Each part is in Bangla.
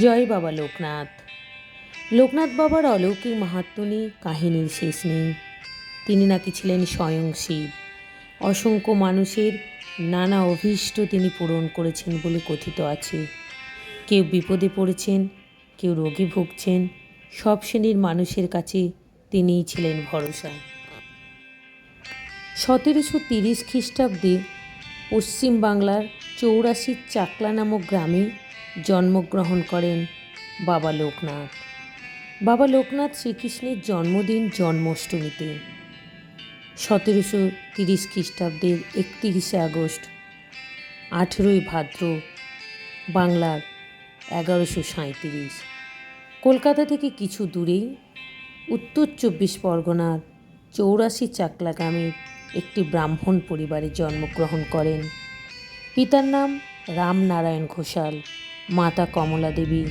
জয় বাবা লোকনাথ। লোকনাথ বাবার অলৌকিক মাহাত্ম কাহিনীর শেষ নেই। তিনি নাকি ছিলেন স্বয়ং শিব। অসংখ্য মানুষের নানা অভীষ্ট তিনি পূরণ করেছেন বলে কথিত আছে। কেউ বিপদে পড়েছেন, কেউ রোগে ভুগছেন, সব শ্রেণির মানুষের কাছে তিনিই ছিলেন ভরসা। সতেরোশো তিরিশ খ্রিস্টাব্দে পশ্চিম বাংলার চৌরাশির চাকলা নামক গ্রামে জন্মগ্রহণ করেন বাবা লোকনাথ। বাবা লোকনাথ শ্রীকৃষ্ণের জন্মদিন জন্মাষ্টমীতে। সতেরোশো তিরিশ খ্রিস্টাব্দের একত্রিশে আগস্ট, আঠেরোই ভাদ্র, বাংলার এগারোশো সাঁইত্রিশ। কলকাতা থেকে কিছু দূরেই উত্তর চব্বিশ পরগনার চৌরাশি চাকলা গ্রামের একটি ব্রাহ্মণ পরিবারে জন্মগ্রহণ করেন। পিতার নাম রামনারায়ণ ঘোষাল। মাতা কমলা দেবী।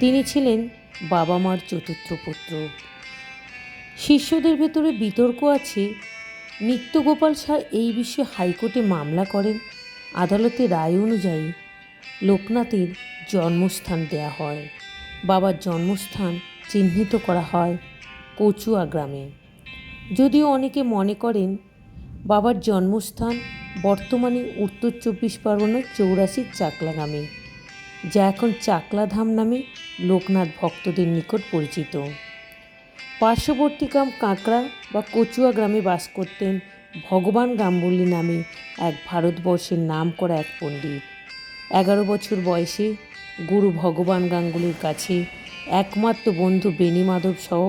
তিনি ছিলেন বাবা মার চতুর্থ পুত্র। শিষ্যদের ভেতরে বিতর্ক আছে, নিত্যগোপাল শাহ এই বিষয়ে হাইকোর্টে মামলা করেন, আদালতে রায় অনুযায়ী লোকনাথের জন্মস্থান দেয়া হয়, বাবার জন্মস্থান চিহ্নিত করা হয় কচুয়া গ্রামে। যদিও অনেকে মনে করেন বাবার জন্মস্থান বর্তমানে উত্তর চব্বিশ পরগনার চৌরাশির চাকলা গ্রামে। যা এখন চাকলাধাম নামে লোকনাথ ভক্তদের নিকট পরিচিত। পার্শ্ববর্তী গ্রাম কাঁকড়া বা কচুয়া গ্রামে বাস করতেন ভগবান গাম্বুল্লি নামে এক ভারতবর্ষের নাম করা এক পণ্ডিত। এগারো বছর বয়সে গুরু ভগবান গাঙ্গুলির কাছে একমাত্র বন্ধু বেণী মাধব সহ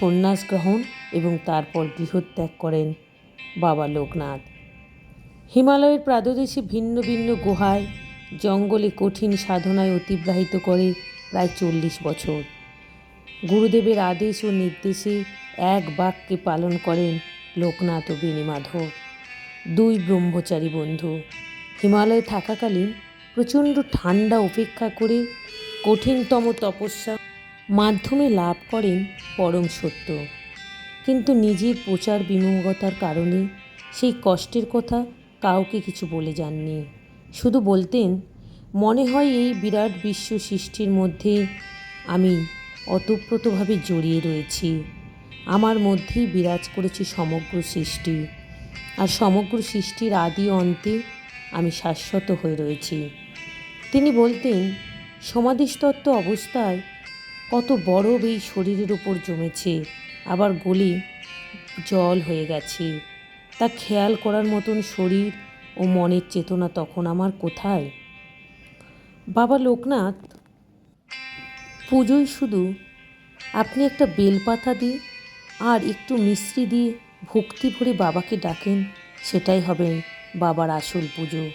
সন্ন্যাস গ্রহণ এবং তারপর গৃহত্যাগ করেন বাবা লোকনাথ। হিমালয়ের প্রাদদেশে ভিন্ন ভিন্ন গুহায় জঙ্গলে কঠিন সাধনায় অতিবাহিত করে প্রায় চল্লিশ বছর। গুরুদেবের আদেশ ও নির্দেশে এক বাক্যে পালন করেন লোকনাথ ও বেণীমাধব দুই ব্রহ্মচারী বন্ধু। হিমালয়ে থাকাকালীন প্রচণ্ড ঠান্ডা উপেক্ষা করে কঠিনতম তপস্যা মাধ্যমে লাভ করেন পরম সত্য। কিন্তু নিজের প্রচার বিমুখতার কারণে সেই কষ্টের কথা কাউকে কিছু বলে যাননি। শুধু বলতেন, মনে হয় এই বিরাট বিশ্ব সৃষ্টির মধ্যে আমি অতপ্রতভাবে জড়িয়ে রয়েছি। আমার মধ্যেই বিরাজ করেছে সমগ্র সৃষ্টি। আর সমগ্র সৃষ্টির আদি অন্তে আমি শাশ্বত হয়ে রয়েছি। তিনি বলতেন, সমাধিস্তত্ত্ব অবস্থায় কত বরফ এই শরীরের উপর জমেছে, আবার গলি জল হয়ে গেছে। তা খেয়াল করার মতন শরীর ও মনের চেতনা তখন আমার কোথায়? বাবা লোকনাথ, পুজোয় শুধু আপনি একটা বেলপাতা দিয়ে আর একটু মিশ্রি দিয়ে ভক্তি ভরে বাবাকে ডাকেন, সেটাই হবে বাবার আসল পুজো।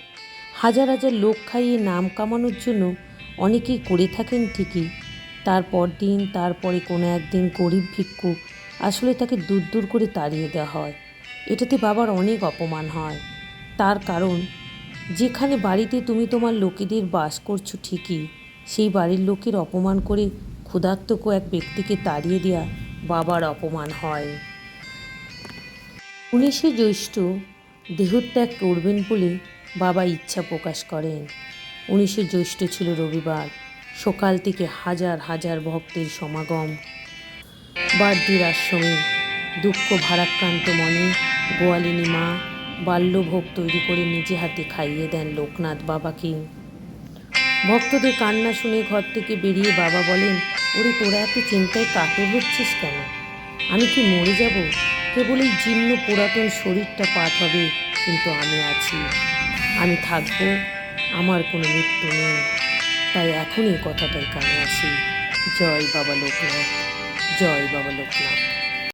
হাজার হাজার লোক খাইয়ে নাম কামানোর জন্য অনেকেই করে থাকেন ঠিকই। তারপর দিন, তারপরে কোনো একদিন গরিব ভিক্ষুক আসলে তাকে দূর দূর করে তাড়িয়ে দেওয়া হয়। এটাতে বাবার অনেক অপমান হয়। তার কারণ, যেখানে বাড়িতে তুমি তোমার লোকেদের বাস করছ ঠিকই, সেই বাড়ির লোকের অপমান করে ক্ষুধার্তক এক ব্যক্তিকে তাড়িয়ে দেওয়া বাবার অপমান হয়। উনিশে জ্যৈষ্ঠ দেহত্যাগ করবেন বলে বাবা ইচ্ছা প্রকাশ করেন। উনিশে জ্যৈষ্ঠ ছিল রবিবার, সকাল থেকে হাজার হাজার ভক্তের সমাগম। বাদ্যির আশ্রমে দুঃখ ভারাক্রান্ত মনে গোয়ালিনী মা বাল্যভোগ তৈরি করে নিজে হাতে খাইয়ে দেন লোকনাথ বাবাকে। ভক্তদের কান্না শুনে ঘর থেকে বেরিয়ে বাবা বলেন, ওরে, তোরা এত চিন্তায় কাতর হচ্ছিস কেন? আমি কি মরে যাব? কেবল এই জীর্ণ পুরাতন শরীরটা পাঠ হবে, কিন্তু আমি আছি। আমি থাকব, আমার কোনো মৃত্যু নেই। তাই এখন এই কথাটাই কানে আসি জয় বাবা লোকনাথ, জয় বাবা লোকনাথ।